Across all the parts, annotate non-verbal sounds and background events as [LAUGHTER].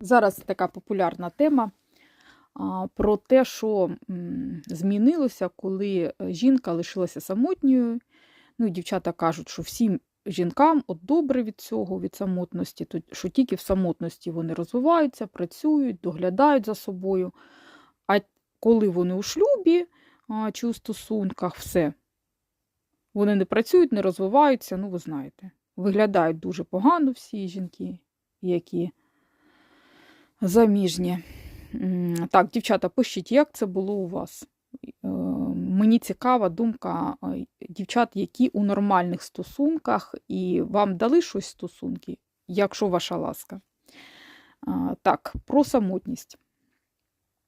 Зараз така популярна тема про те, що змінилося, коли е, жінка лишилася самотньою. Ну, дівчата кажуть, що всім жінкам от добре від цього, від самотності, що тільки в самотності вони розвиваються, працюють, доглядають за собою. А коли вони у шлюбі чи у стосунках, все. Вони не працюють, не розвиваються, ну ви знаєте. Виглядають дуже погано всі жінки, які заміжні. Так, дівчата, пишіть, як це було у вас. Е, Мені цікава думка дівчат, які у нормальних стосунках, і вам дали щось стосунки, якщо ваша ласка. Так, про самотність.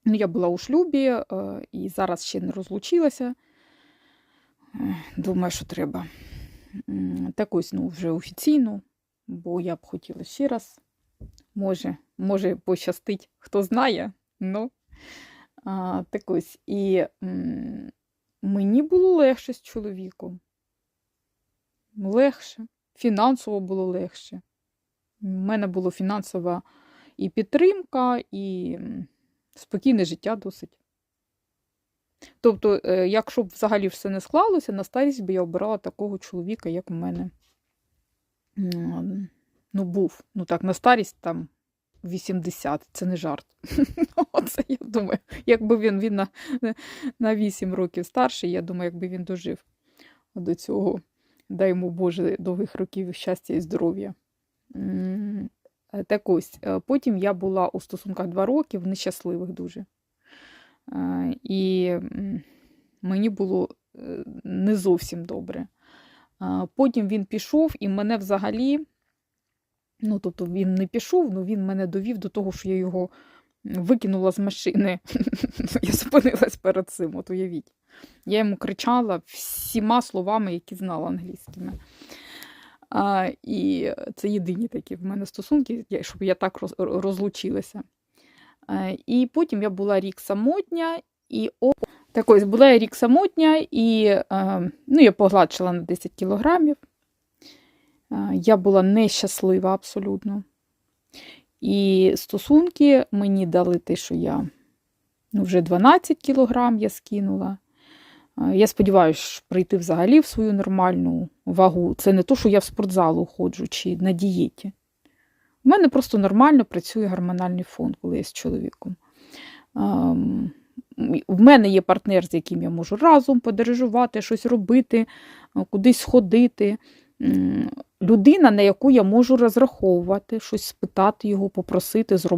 Ну, я була у шлюбі е, і зараз ще не розлучилася. Думаю, що треба. Так ось, ну, вже офіційно, бо я б хотіла ще раз. Може, може пощастить, хто знає. Ну, а, так ось. І м, мені було легше з чоловіком. Легше. Фінансово було легше. У мене була фінансова і підтримка, і спокійне життя досить. Тобто, е, якщо б взагалі все не склалося, на старість би я обирала такого чоловіка, як у мене. Ну, був. Ну так, на старість там 80, це не жарт. [LAUGHS] Оце я думаю, якби він, він на, на 8 років старший, я думаю, якби він дожив до цього. Дай йому Боже довгих років щастя і здоров'я. Так ось, е, потім я була у стосунках 2 роки, в нещасливих дуже. Е, І мені було е, не зовсім добре. Потім він пішов, і мене взагалі, ну тобто він не пішов, ну він мене довів до того, що я його викинула з машини. [LAUGHS] Я зупинилась перед цим, от уявіть. Я йому кричала всіма словами, які знала англійськими. А, і це єдині такі в мене стосунки, щоб я так роз- розлучилася. А, і потім я була рік самотня, і о, так ось була я рік самотня, і е, ну, я погладшила на 10 кілограмів. Е, Я була нещаслива абсолютно. І стосунки мені дали те, що я ну, вже 12 кілограм я скинула. Е, Я сподіваюся прийти взагалі в свою нормальну вагу. Це не то, що я в спортзал ходжу чи на дієті. У мене просто нормально працює гормональний фон, коли я з чоловіком. Ем, В мене є партнер, з яким я можу разом подорожувати, щось робити, е, кудись сходити. Людина, на яку я можу розраховувати, щось спитати його, попросити, зробити.